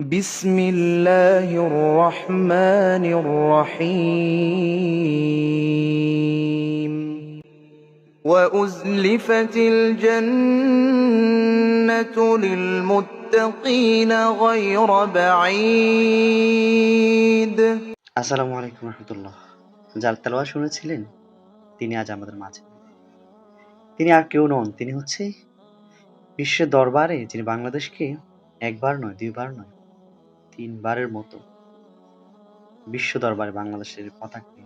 بسم الله الرحمن الرحيم وأزلفت الجنة للمتقين غير بعيد আসসালামু আলাইকুম রহমতুল্লাহ যার তেলোয়া শুনেছিলেন তিনি আজ আমাদের মাঝে নেই। তিনি আর কেউ নন তিনি হচ্ছে বিশ্বের দরবারে যিনি বাংলাদেশকে একবার নয় দুইবার নয় তিনবারের মতো বিশ্ব দরবারে বাংলাদেশের পতাকাকে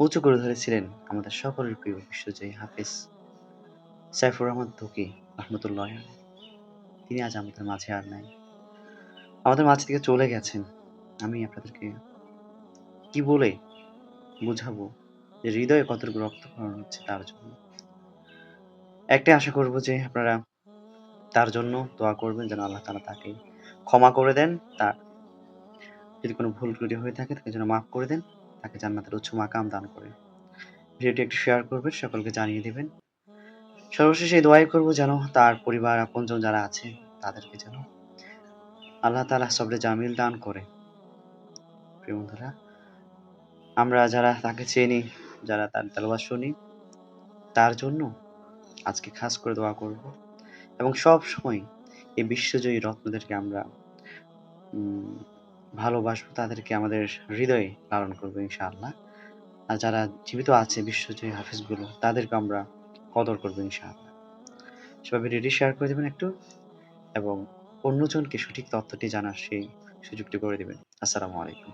উঁচু করে ধরেছিলেন আমাদের সকলের প্রিয় বিশ্বজয়ী হাফিজ সাইফুর রহমান তুকি রহমতুল্লাহ তিনি আজ আমাদের মাঝে আর নাই। আমাদের মাঝ থেকে চলে গেছেন। আমি আপনাদেরকে কি বলে বুঝাবো যে হৃদয়ে কতটুকু রক্তক্ষরণ হচ্ছে তার জন্য। একটাই আশা করব যে আপনারা তার জন্য দোয়া করবেন যেন আল্লাহ তালা তাকে ক্ষমা করে দেন, তার যদি কোনো ভুল ত্রুটি হয়ে থাকে, তাকে যেন মাফ করে দেন, তাকে জান্নাতের উচ্চ মাকাম দান করে ভিডিওটি একটু শেয়ার করবেন, সকলকে জানিয়ে দেবেন। সর্বশেষে এই দোয়াই করব যেন তার পরিবার, আপনজন যারা আছে, তাদেরকে যেন আল্লাহ তাআলা সবরে জামিল দান করে। প্রিয় বন্ধুরা, আমরা যারা তাকে চিনি, যারা তার তেলাওয়াত শুনি, তার জন্য আজকে খাস করে দোয়া করব। এবং সব সময় এই বিশ্বজয়ী রত্নদেরকে আমরা ভালোবাসবো, তাদেরকে আমাদের হৃদয়ে লালন করব ইনশাআল্লাহ। আর যারা জীবিত আছে বিশ্বজয়ী হাফিজগুলো, তাদেরকে আমরা কদর করব ইনশাআল্লাহ। সবাই ভিডিওটি শেয়ার করে দেবেন একটু, এবং অন্যজনকে সঠিক তথ্যটি জানার সেই সুযোগটি করে দেবেন। আসসালামু আলাইকুম।